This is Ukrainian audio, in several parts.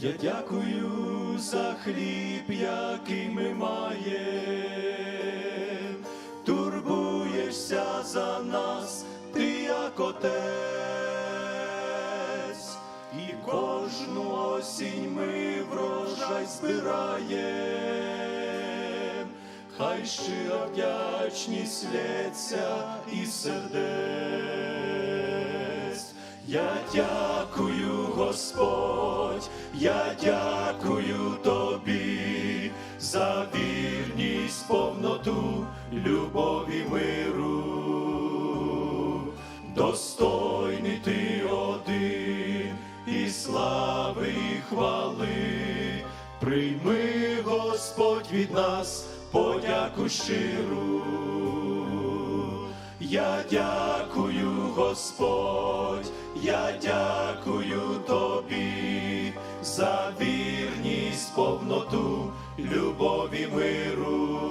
Я дякую за хліб, який ми маємо, турбуєшся за нас, ти як отець, і кожну осінь ми врожай збираєм, хай щира вдячність лється і сердець. Я дякую, Господь, я дякую тобі за вірність, повноту, любові миру. Достойний ти один і слави, і хвали. Прийми, Господь, від нас подяку щиру. Я дякую, Господь, я дякую тобі за вірність, повноту, любові миру.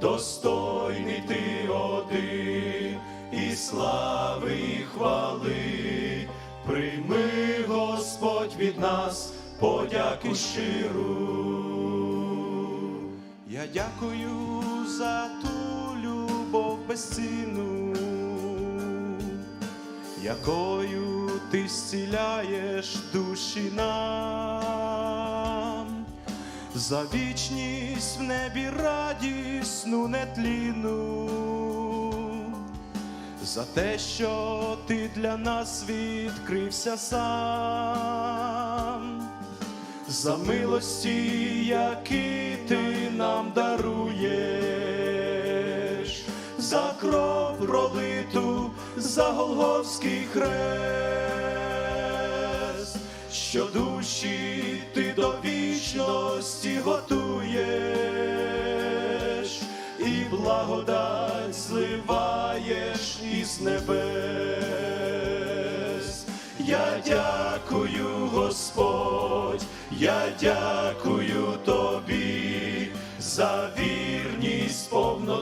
Достойний ти один і слави, і хвали. Прийми, Господь, від нас подяку щиру. Я дякую за ту любов безцінну, якою ти зціляєш душі нам, за вічність в небі радісну нетлінну, за те, що ти для нас відкрився сам. За милості, які ти нам даруєш, за Голгофський хрест, що душі ти до вічності готуєш, і благодать зливаєш із небес. Я дякую, Господь, я дякую тобі за вірність, повноту,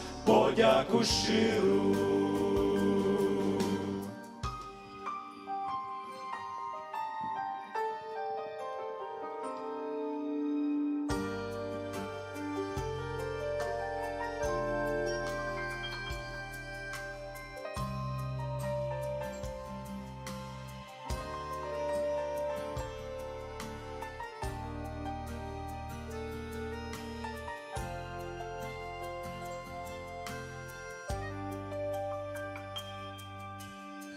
подяку щиру.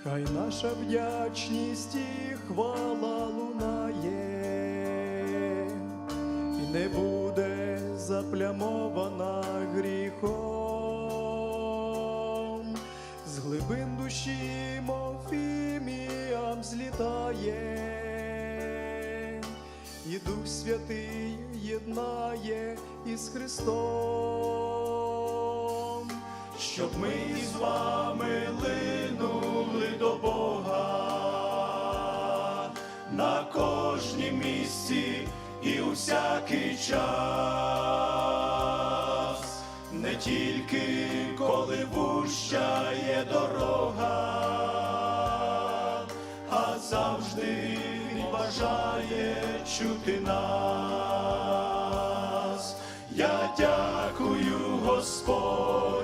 Хай наша вдячність і хвала лунає, і не буде заплямована гріхом, з глибин душі, мов злітає, і Дух Святий єднає із Христом щоб ми з вами линули до Бога на кожнім місці і у всякий час, не тільки коли вуща є дорога, а завжди бажає чути нас. Я дякую, Господь,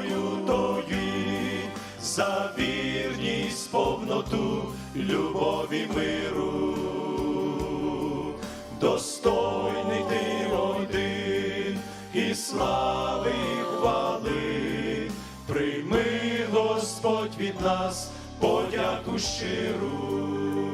за вірність, повноту, любові миру. Достойний ти один і слави, і хвали. Прийми, Господь, від нас подяку щиру.